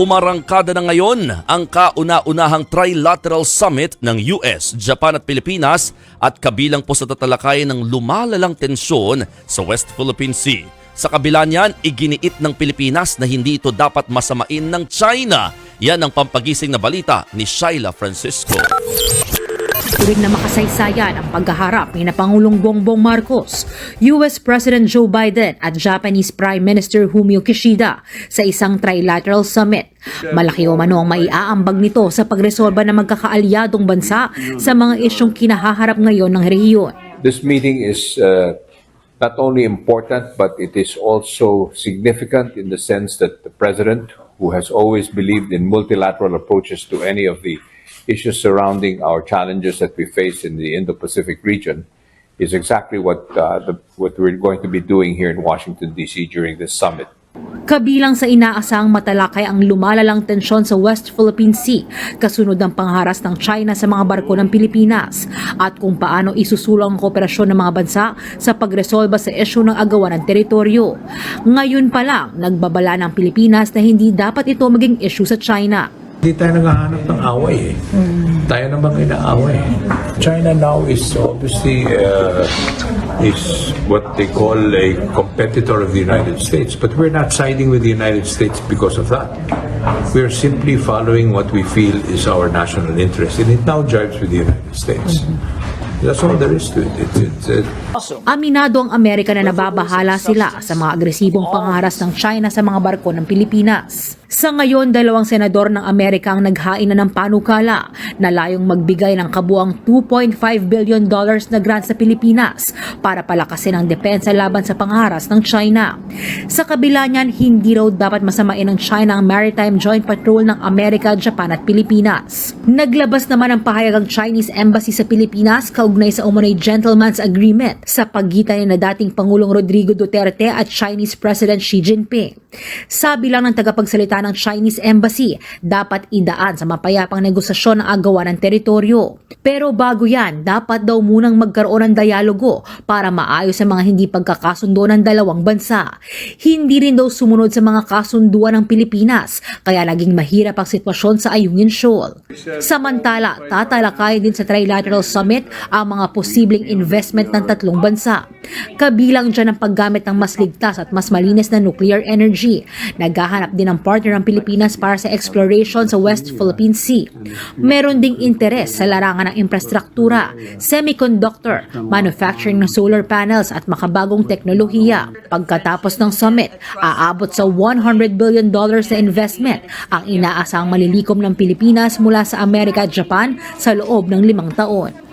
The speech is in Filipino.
Umarangkada na ngayon ang kauna-unahang trilateral summit ng US, Japan at Pilipinas at kabilang po sa tatalakayan ng lumalalang tensyon sa West Philippine Sea. Sa kabila niyan, iginiit ng Pilipinas na hindi ito dapat masamain ng China. Yan ang pampagising na balita ni Shaila Francisco. Tuwing na makasaysayan ang pagkaharap ni na Pangulong Bongbong Marcos, US President Joe Biden at Japanese Prime Minister Fumio Kishida sa isang trilateral summit. Malaki o mano ang maiaambag nito sa pagresolba ng magkakaalyadong bansa sa mga isyong kinahaharap ngayon ng rehiyon. This meeting is uh, not only important, but it is also significant in the sense that the President, who has always believed in multilateral approaches to any of the issues surrounding our challenges that we face in the Indo-Pacific region, is exactly what, uh, the, what we're going to be doing here in Washington, D.C. during this summit. Kabilang sa inaasahang matalakay ang lumalalang tensyon sa West Philippine Sea, kasunod ng pangharas ng China sa mga barko ng Pilipinas, at kung paano isusulong ang kooperasyon ng mga bansa sa pagresolba sa isyu ng agawan ng teritoryo. Ngayon pa lang, nagbabala ng Pilipinas na hindi dapat ito maging issue sa China. Hindi tayo naghahanap ng away eh. Tayo namang inaaway. China now is obviously uh, is what they call a competitor of the United States. But we're not siding with the United States because of that. We're simply following what we feel is our national interest. And it now jives with the United States. That's all there is to it. It's, it's, uh, Aminado ang Amerika na nababahala sila sa mga agresibong pangharas ng China sa mga barko ng Pilipinas. Sa ngayon, dalawang senador ng Amerika ang naghain na ng panukala na layong magbigay ng kabuang 2.5 billion dollars na grant sa Pilipinas para palakasin ang depensa laban sa pangharas ng China. Sa kabila niyan, hindi raw dapat masamain ng China ang Maritime Joint Patrol ng Amerika, Japan at Pilipinas. Naglabas naman ang pahayag ang Chinese Embassy sa Pilipinas kaugnay sa umunay gentleman's agreement sa pagitan ni na dating Pangulong Rodrigo Duterte at Chinese President Xi Jinping. Sabi lang ng tagapagsalita ng Chinese Embassy, dapat idaan sa mapayapang negosasyon ang agawan ng teritoryo. Pero bago yan, dapat daw munang magkaroon ng dialogo para maayos ang mga hindi pagkakasundo ng dalawang bansa. Hindi rin daw sumunod sa mga kasunduan ng Pilipinas, kaya naging mahirap ang sitwasyon sa Ayungin Shoal. Samantala, tatalakay din sa Trilateral Summit ang mga posibleng investment ng tatlong bansa. Kabilang dyan ang paggamit ng mas ligtas at mas malinis na nuclear energy. Naghahanap din ang partner ang Pilipinas para sa exploration sa West Philippine Sea. Meron ding interes sa larangan ng infrastruktura, semiconductor, manufacturing ng solar panels at makabagong teknolohiya. Pagkatapos ng summit, aabot sa 100 billion dollars na investment ang inaasahang malilikom ng Pilipinas mula sa Amerika at Japan sa loob ng limang taon.